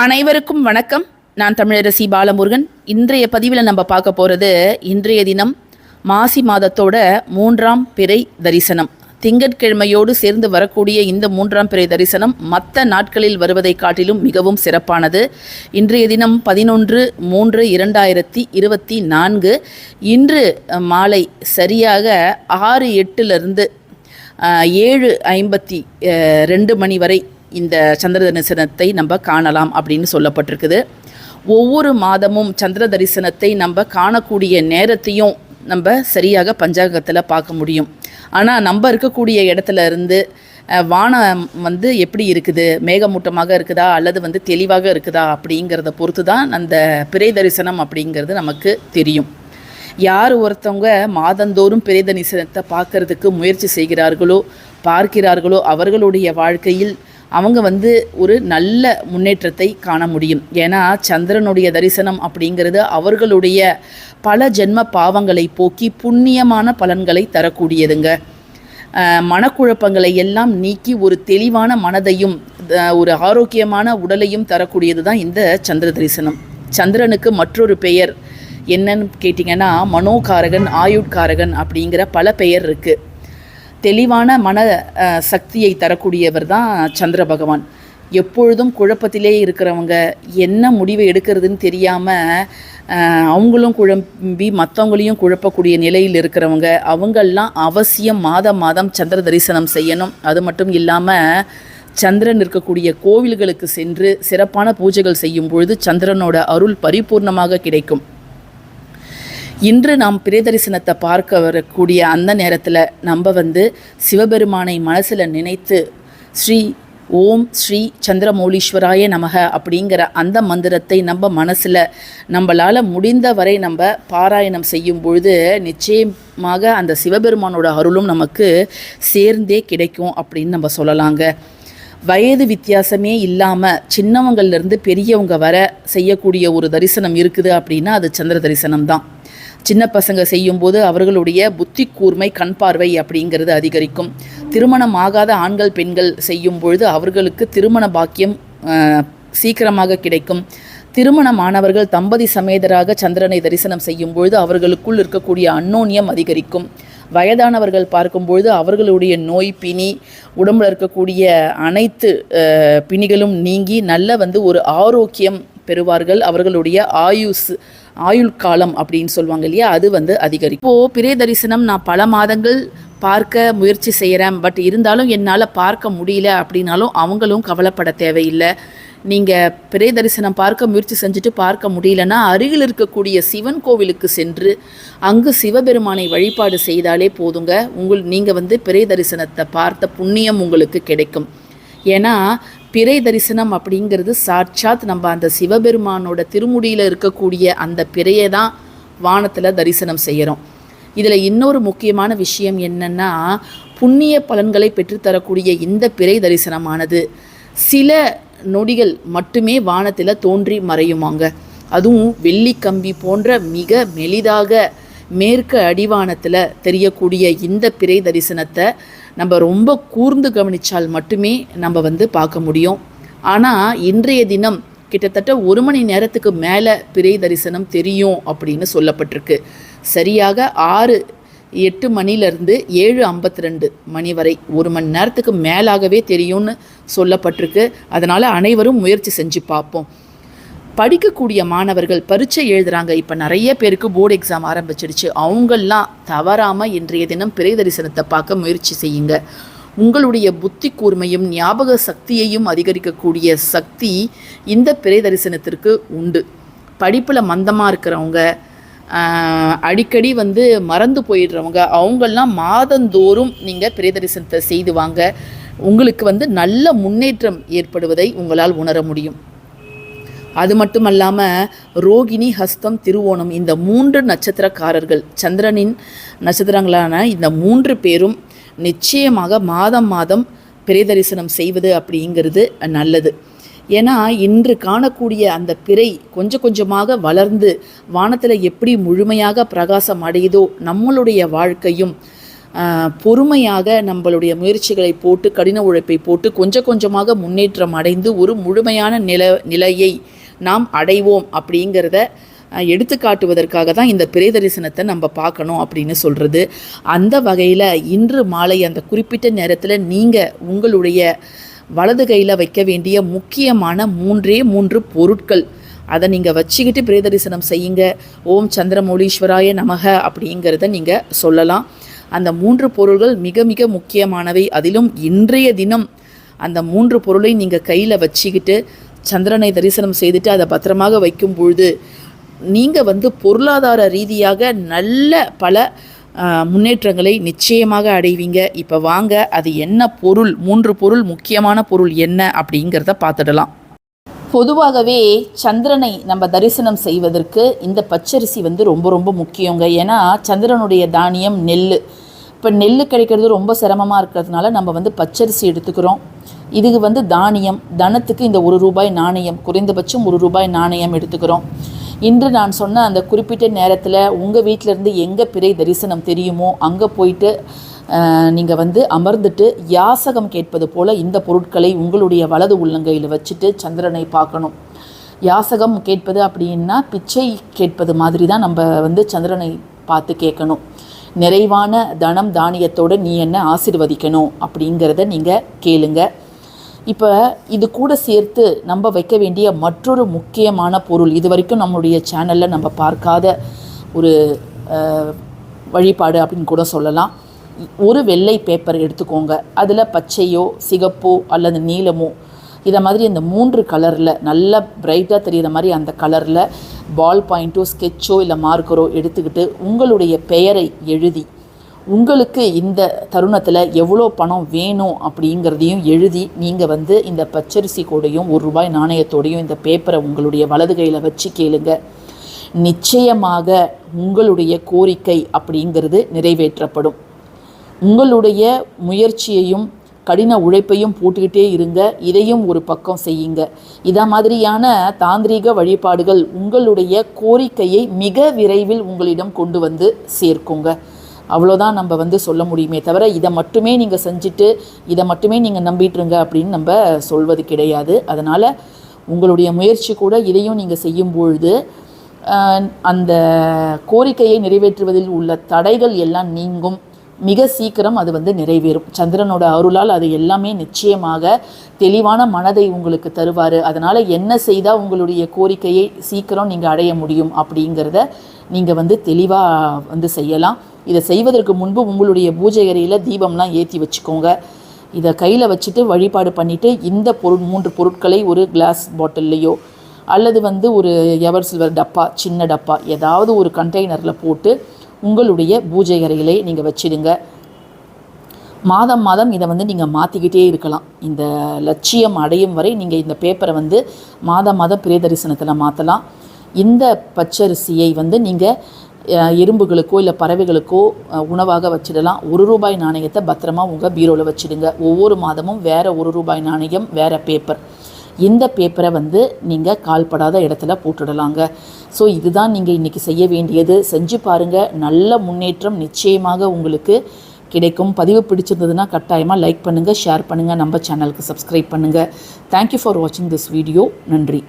அனைவருக்கும் வணக்கம். நான் தமிழரசி பாலமுருகன். இன்றைய பதிவில் நம்ம பார்க்க போகிறது இன்றைய தினம் மாசி மாதத்தோட மூன்றாம் பிறை தரிசனம். திங்கட்கிழமையோடு சேர்ந்து வரக்கூடிய இந்த மூன்றாம் பிறை தரிசனம் மற்ற நாட்களில் வருவதை காட்டிலும் மிகவும் சிறப்பானது. இன்றைய தினம் பதினொன்று மூன்று இரண்டாயிரத்தி இருபத்தி நான்கு. இன்று மாலை சரியாக ஆறு எட்டுலேருந்து ஏழு ஐம்பத்தி ரெண்டு மணி வரை இந்த சந்திர தரிசனத்தை நம்ம காணலாம் அப்படின்னு சொல்லப்பட்டிருக்குது. ஒவ்வொரு மாதமும் சந்திர தரிசனத்தை நம்ம காணக்கூடிய நேரத்தையும் நம்ம சரியாக பஞ்சாங்கத்தில் பார்க்க முடியும். ஆனால் நம்ம இருக்கக்கூடிய இடத்துல இருந்து வானம் வந்து எப்படி இருக்குது? மேகமூட்டமாக இருக்குதா? அல்லது வந்து தெளிவாக இருக்குதா? அப்படிங்கிறத பொறுத்து தான் அந்த பிறை தரிசனம் அப்படிங்கிறது நமக்கு தெரியும். யார் ஒருத்தவங்க மாதந்தோறும் பிறை தரிசனத்தை பார்க்கறதுக்கு முயற்சி செய்கிறார்களோ பார்க்கிறார்களோ அவர்களுடைய வாழ்க்கையில் அவங்க வந்து ஒரு நல்ல முன்னேற்றத்தை காண முடியும். ஏன்னா சந்திரனுடைய தரிசனம் அப்படிங்கிறது அவர்களுடைய பல ஜென்ம பாவங்களை போக்கி புண்ணியமான பலன்களை தரக்கூடியதுங்க. மனக்குழப்பங்களை எல்லாம் நீக்கி ஒரு தெளிவான மனதையும் ஒரு ஆரோக்கியமான உடலையும் தரக்கூடியது தான் இந்த சந்திர தரிசனம். சந்திரனுக்கு மற்றொரு பெயர் என்னன்னு கேட்டிங்கன்னா மனோகாரகன் ஆயுட்காரகன் அப்படிங்கிற பல பெயர் இருக்குது தெளிவான மன சக்தியை தரக்கூடியவர் தான் சந்திர பகவான். எப்பொழுதும் குழப்பத்திலே இருக்கிறவங்க என்ன முடிவை எடுக்கிறதுன்னு தெரியாமல் அவங்களும் குழம்பி மற்றவங்களையும் குழப்பக்கூடிய நிலையில் இருக்கிறவங்க அவங்கெல்லாம் அவசியம் மாதம் மாதம் சந்திர தரிசனம் செய்யணும். அது மட்டும் இல்லாமல் சந்திரன் இருக்கக்கூடிய கோவில்களுக்கு சென்று சிறப்பான பூஜைகள் செய்யும் பொழுது சந்திரனோட அருள் பரிபூர்ணமாக கிடைக்கும். இன்று நாம் பிரதரிசனத்தை பார்க்க வரக்கூடிய அந்த நேரத்தில் நம்ம வந்து சிவபெருமானை மனசில் நினைத்து ஸ்ரீ ஓம் ஸ்ரீ சந்திரமௌலீஸ்வராய நமக அப்படிங்கிற அந்த மந்திரத்தை நம்ம மனசில் நம்மளால் முடிந்த வரை நம்ம பாராயணம் செய்யும் பொழுது நிச்சயமாக அந்த சிவபெருமானோட அருளும் நமக்கு சேர்ந்தே கிடைக்கும் அப்படின்னு நம்ம சொல்லலாங்க. வயது வித்தியாசமே இல்லாமல் சின்னவங்கள்லேருந்து பெரியவங்க வர செய்யக்கூடிய ஒரு தரிசனம் இருக்குது அப்படின்னா அது சந்திர தரிசனம் தான் சின்ன பசங்க செய்யும்போது அவர்களுடைய புத்தி கூர்மை கண் பார்வை அப்படிங்கிறது அதிகரிக்கும். திருமணம் ஆகாத ஆண்கள் பெண்கள் செய்யும் பொழுது அவர்களுக்கு திருமண பாக்கியம் சீக்கிரமாக கிடைக்கும். திருமணமானவர்கள் தம்பதி சமேதராக சந்திரனை தரிசனம் செய்யும் பொழுது அவர்களுக்குள் இருக்கக்கூடிய அன்னோன்யம் அதிகரிக்கும். வயதானவர்கள் பார்க்கும்பொழுது அவர்களுடைய நோய் பிணி உடம்புல இருக்கக்கூடிய அனைத்து பிணிகளும் நீங்கி நல்ல வந்து ஒரு ஆரோக்கியம் பெறுவார்கள். அவர்களுடைய ஆயுஸ் ஆயுள் காலம் அப்படின்னு சொல்லுவாங்க இல்லையா? அது வந்து அதிகரிக்கும். இப்போது பிறை தரிசனம் நான் பல மாதங்கள் பார்க்க முயற்சி செய்கிறேன் பட் இருந்தாலும் என்னால் பார்க்க முடியல அப்படின்னாலும் அவங்களும் கவலைப்பட தேவையில்லை. நீங்கள் பிறை தரிசனம் பார்க்க முயற்சி செஞ்சுட்டு பார்க்க முடியலன்னா அருகில் இருக்கக்கூடிய சிவன் கோவிலுக்கு சென்று அங்கு சிவபெருமானை வழிபாடு செய்தாலே போதுங்க. உங்கள் நீங்கள் வந்து பிறை தரிசனத்தை பார்த்த புண்ணியம் உங்களுக்கு கிடைக்கும். ஏன்னா பிறை தரிசனம் அப்படிங்கிறது சாட்சாத் நம்ம அந்த சிவபெருமானோட திருமுடியில் இருக்கக்கூடிய அந்த பிறையை தான் வானத்தில் தரிசனம் செய்கிறோம் இதில் இன்னொரு முக்கியமான விஷயம் என்னென்னா புண்ணிய பலன்களை பெற்றுத்தரக்கூடிய இந்த பிறை தரிசனமானது. சில நொடிகள் மட்டுமே வானத்தில் தோன்றி மறையுமாங்க. அதுவும் வெள்ளி கம்பி போன்ற மிக மெலிதாக மேற்கு அடிவானத்தில் தெரியக்கூடிய இந்த பிறை தரிசனத்தை நம்ம ரொம்ப கூர்ந்து கவனித்தால் மட்டுமே நம்ம வந்து பார்க்க முடியும். ஆனால் இன்றைய தினம் கிட்டத்தட்ட ஒரு மணி நேரத்துக்கு மேலே பிறை தரிசனம் தெரியும் அப்படின்னு சொல்லப்பட்டிருக்கு. சரியாக ஆறு எட்டு மணிலேருந்து ஏழு ஐம்பத்தி ரெண்டு மணி வரை. ஒரு மணி நேரத்துக்கு மேலாகவே தெரியும்னு சொல்லப்பட்டிருக்கு. அதனால் அனைவரும் முயற்சி செஞ்சு பார்ப்போம். படிக்கக்கூடிய மாணவர்கள் பரீட்சை எழுதுகிறாங்க இப்போ நிறைய பேருக்கு போர்டு எக்ஸாம் ஆரம்பிச்சிடுச்சு. அவங்கெல்லாம் தவறாமல் இன்றைய தினம் பிறை தரிசனத்தை பார்க்க முயற்சி செய்யுங்க. உங்களுடைய புத்தி கூர்மையும் ஞாபக சக்தியையும் அதிகரிக்கக்கூடிய சக்தி இந்த பிறை தரிசனத்திற்கு உண்டு. படிப்பில் மந்தமாக இருக்கிறவங்க அடிக்கடி வந்து மறந்து போயிடுறவங்க அவங்கெல்லாம் மாதந்தோறும் நீங்கள் பிரேதரிசனத்தை செய்து வாங்க. உங்களுக்கு வந்து நல்ல முன்னேற்றம் ஏற்படுவதை உங்களால் உணர முடியும். அது மட்டும் அல்லாமல் ரோகிணி ஹஸ்தம் திருவோணம் இந்த மூன்று நட்சத்திரக்காரர்கள் சந்திரனின் நட்சத்திரங்களான இந்த மூன்று பேரும் நிச்சயமாக மாதம் மாதம் பிரேதரிசனம் செய்வது அப்படிங்கிறது நல்லது. ஏன்னா இன்று காணக்கூடிய அந்த பிறை கொஞ்சம் கொஞ்சமாக வளர்ந்து வானத்தில் எப்படி முழுமையாக பிரகாசம் அடையுதோ நம்மளுடைய வாழ்க்கையும் பொறுமையாக நம்மளுடைய முயற்சிகளை போட்டு கடின உழைப்பை போட்டு கொஞ்சம் கொஞ்சமாக முன்னேற்றம் அடைந்து ஒரு முழுமையான நில நிலையை நாம் அடைவோம் அப்படிங்கிறத எடுத்து எடுத்துக்காட்டுவதற்காக தான் இந்த பிறை தரிசனத்தை நம்ம பார்க்கணும் அப்படின்னு சொல்கிறது அந்த வகையில் இன்று மாலை அந்த குறிப்பிட்ட நேரத்தில் நீங்கள் உங்களுடைய வலது கையில் வைக்க வேண்டிய முக்கியமான மூன்றே மூன்று பொருட்கள். அதை நீங்கள் வச்சுக்கிட்டு பிரே தரிசனம் செய்யுங்க. ஓம் சந்திரமௌலீஸ்வராய நமக அப்படிங்கிறத நீங்கள் சொல்லலாம். அந்த மூன்று பொருள்கள் மிக மிக முக்கியமானவை. அதிலும் இன்றைய தினம் அந்த மூன்று பொருளை நீங்கள் கையில் வச்சுக்கிட்டு சந்திரனை தரிசனம் செய்துட்டு அதை பத்திரமாக வைக்கும் பொழுது நீங்கள் வந்து பொருளாதார ரீதியாக நல்ல பல முன்னேற்றங்களை நிச்சயமாக அடைவீங்க. இப்போ வாங்க அது என்ன பொருள் மூன்று பொருள் முக்கியமான பொருள் என்ன அப்படிங்கிறத பார்த்துடலாம். பொதுவாகவே சந்திரனை நம்ம தரிசனம் செய்வதற்கு இந்த பச்சரிசி வந்து ரொம்ப ரொம்ப முக்கியங்க. ஏன்னா சந்திரனுடைய தானியம் நெல் இப்போ நெல் கிடைக்கிறது ரொம்ப சிரமமாக இருக்கிறதுனால நம்ம வந்து பச்சரிசி எடுத்துக்கிறோம். இதுக்கு வந்து தானியம் தனத்துக்கு இந்த ஒரு ரூபாய் நாணயம் குறைந்தபட்சம் ஒரு ரூபாய் நாணயம் எடுத்துக்கிறோம். இன்று நான் சொன்ன அந்த குறிப்பிட்ட நேரத்தில் உங்கள் வீட்டிலேருந்து எங்கே பிறை தரிசனம் தெரியுமோ அங்கே போயிட்டு நீங்கள் வந்து அமர்ந்துட்டு யாசகம் கேட்பது போல் இந்த பொருட்களை உங்களுடைய வலது உள்ளங்கையில் வச்சுட்டு சந்திரனை பார்க்கணும். யாசகம் கேட்பது அப்படின்னா பிச்சை கேட்பது மாதிரி தான் நம்ம வந்து சந்திரனை பார்த்து கேட்கணும். நிறைவான தனம் தானியத்தோடு நீ என்ன ஆசிர்வதிக்கணும் அப்படிங்கிறத நீங்கள் கேளுங்கள் இப்போ இது கூட சேர்த்து நம்ம வைக்க வேண்டிய மற்றொரு முக்கியமான பொருள். இது வரைக்கும் நம்மளுடைய சேனலில் நம்ம பார்க்காத ஒரு வழிபாடு அப்படின்னு கூட சொல்லலாம். ஒரு வெள்ளை பேப்பர் எடுத்துக்கோங்க. அதில் பச்சையோ சிகப்போ அல்லது நீலமோ இதை மாதிரி இந்த மூன்று கலரில் நல்லா பிரைட்டாக தெரிகிற மாதிரி அந்த கலரில் பால் பாயிண்ட்டோ ஸ்கெட்சோ இல்லை மார்க்கரோ எடுத்துக்கிட்டு உங்களுடைய பெயரை எழுதி உங்களுக்கு இந்த தருணத்தில் எவ்வளோ பணம் வேணும் அப்படிங்கிறதையும் எழுதி நீங்கள் வந்து இந்த பச்சரிசி கூடையும் ஒரு ரூபாய் நாணயத்தோடையும் இந்த பேப்பரை உங்களுடைய வலது கையில் வச்சு கேளுங்க. நிச்சயமாக உங்களுடைய கோரிக்கை அப்படிங்கிறது நிறைவேற்றப்படும். உங்களுடைய முயற்சியையும் கடின உழைப்பையும் போட்டுக்கிட்டே இருங்க. இதையும் ஒரு பக்கம் செய்யுங்க. இதை மாதிரியான தாந்திரீக வழிபாடுகள் உங்களுடைய கோரிக்கையை மிக விரைவில் உங்களிடம் கொண்டு வந்து சேர்க்குங்க. அவ்வளோதான் நம்ம வந்து சொல்ல முடியுமே தவிர இதை மட்டுமே நீங்கள் செஞ்சுட்டு இதை மட்டுமே நீங்கள் நம்பிட்டுருங்க அப்படின்னு நம்ம சொல்வது கிடையாது. அதனால் உங்களுடைய முயற்சி கூட இதையும் நீங்கள் செய்யும் பொழுது அந்த கோரிக்கையை நிறைவேற்றுவதில் உள்ள தடைகள் எல்லாம் நீங்கும். மிக சீக்கிரம் அது வந்து நிறைவேறும். சந்திரனோட அருளால் அது எல்லாமே நிச்சயமாக தெளிவான மனதை உங்களுக்கு தருவார். அதனால் என்ன செய்தால் உங்களுடைய கோரிக்கையை சீக்கிரம் நீங்கள் அடைய முடியும் அப்படிங்கிறத நீங்கள் வந்து தெளிவாக வந்து செய்யலாம். இதை செய்வதற்கு முன்பு உங்களுடைய பூஜை அறையில் தீபம்லாம் ஏற்றி வச்சுக்கோங்க. இதை கையில் வச்சுட்டு வழிபாடு பண்ணிவிட்டு இந்த பொருள் மூன்று பொருட்களை ஒரு கிளாஸ் பாட்டில்லையோ அல்லது வந்து ஒரு எவர் சில்வர் டப்பா சின்ன டப்பா ஏதாவது ஒரு கண்டெய்னரில் போட்டு உங்களுடைய பூஜை அறையிலே நீங்கள் வச்சிடுங்க. மாதம் மாதம் இதை வந்து நீங்கள் மாற்றிக்கிட்டே இருக்கலாம். இந்த லட்சியம் அடையும் வரை நீங்கள் இந்த பேப்பரை வந்து மாதம் மாதம் பிரிய தரிசனத்தில் மாற்றலாம் இந்த பச்சரிசியை வந்து நீங்கள் எறும்புகளுக்கோ இல்லை பறவைகளுக்கோ உணவாக வச்சிடலாம். ஒரு ரூபாய் நாணயத்தை பத்திரமா உங்கள் பீரோவில் வச்சிடுங்க. ஒவ்வொரு மாதமும் வேறு ஒரு ரூபாய் நாணயம் வேறு பேப்பர் இந்த பேப்பரை வந்து நீங்கள் கால்படாத இடத்துல போட்டுடலாங்க. ஸோ இதுதான் நீங்கள் இன்றைக்கி செய்ய வேண்டியது. செஞ்சு பாருங்கள் நல்ல முன்னேற்றம் நிச்சயமாக உங்களுக்கு கிடைக்கும். பதிவு பிடிச்சிருந்ததுன்னா கட்டாயமாக லைக் பண்ணுங்கள் ஷேர் பண்ணுங்கள் நம்ம சேனலுக்கு சப்ஸ்கிரைப் பண்ணுங்கள் தேங்க்யூ ஃபார் வாட்சிங் திஸ் வீடியோ நன்றி.